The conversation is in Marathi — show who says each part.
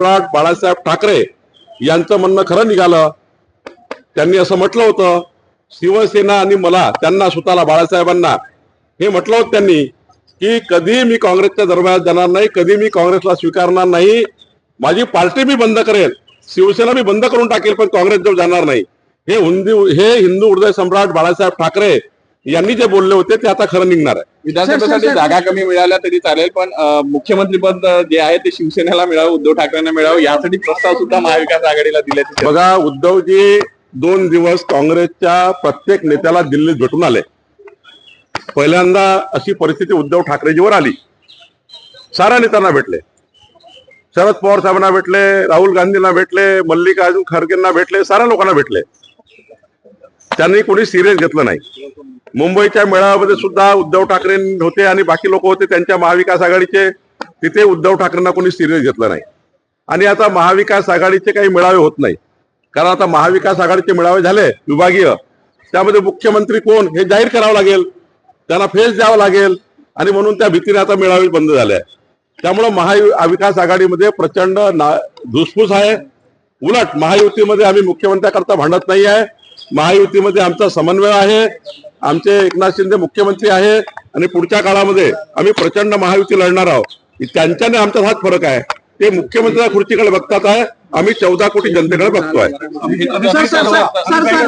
Speaker 1: सम्राट बाळासाहेब ठाकरे यांचं म्हणणं खरं निघालं. त्यांनी असं म्हटलं होतं शिवसेना आणि मला त्यांना स्वतःला बाळासाहेबांना. हे म्हटलं होतं त्यांनी की कधी मी काँग्रेसच्या दरम्यान जाणार नाही कधी मी काँग्रेसला स्वीकारणार नाही माझी पार्टी मी बंद करेल शिवसेना मी बंद करून टाकेल पण काँग्रेस जवळ जाणार नाही. हे हिंदू हे हिंदू हृदय सम्राट बाळासाहेब ठाकरे यांनी जे बोलले होते ते आता खरं निघणार आहे.
Speaker 2: विधानसभेसाठी जागा कमी मिळाल्या तरी चालेल पण अं, मुख्यमंत्रीपद जे आहे ते शिवसेनेला मिळावं उद्धव ठाकरेंना मिळावं यासाठी प्रस्ताव सुद्धा महाविकास आघाडीला चर्चा
Speaker 1: बघा उद्धवजी दोन दिवस काँग्रेसच्या प्रत्येक नेत्याला दिल्लीत भेटून आले. पहिल्यांदा अशी परिस्थिती उद्धव ठाकरेजीवर आली. साऱ्या नेत्यांना भेटले. शरद पवार साहेबांना भेटले राहुल गांधींना भेटले मल्लिकार्जुन खरगेंना भेटले साऱ्या लोकांना भेटले. त्यांनी कोणी सिरियस घेतलं नाही. मुंबईच्या मेळाव्यामध्ये सुद्धा उद्धव ठाकरे होते आणि बाकी लोक होते त्यांच्या महाविकास आघाडीचे तिथे उद्धव ठाकरेंना कोणी सिरियस घेतलं नाही. आणि आता महाविकास आघाडीचे काही मेळावे होत नाही. कारण आता महाविकास आघाडीचे मेळावे झाले विभागीय. त्यामध्ये मुख्यमंत्री कोण हे जाहीर करावं लागेल. त्यांना फेस द्यावं लागेल. आणि म्हणून त्या भीतीने आता मेळावे बंद झाले आहे त्यामुळं महाविकास आघाडीमध्ये प्रचंड ना धुसफूस आहे. उलट महायुतीमध्ये आम्ही मुख्यमंत्र्याकरता भांडत नाही आहे महायुतीमध्ये आमचा समन्वय आहे. आमचे एकनाथ शिंदे मुख्यमंत्री आहे आणि पुढच्या काळामध्ये आम्ही प्रचंड महायुती लढणार आहोत. त्यांच्याने आमचा हाच फरक आहे. ते मुख्यमंत्री खुर्चीकडे बघतात आहे. आम्ही चौदा कोटी जनतेकडे बघतोय.
Speaker 2: आहे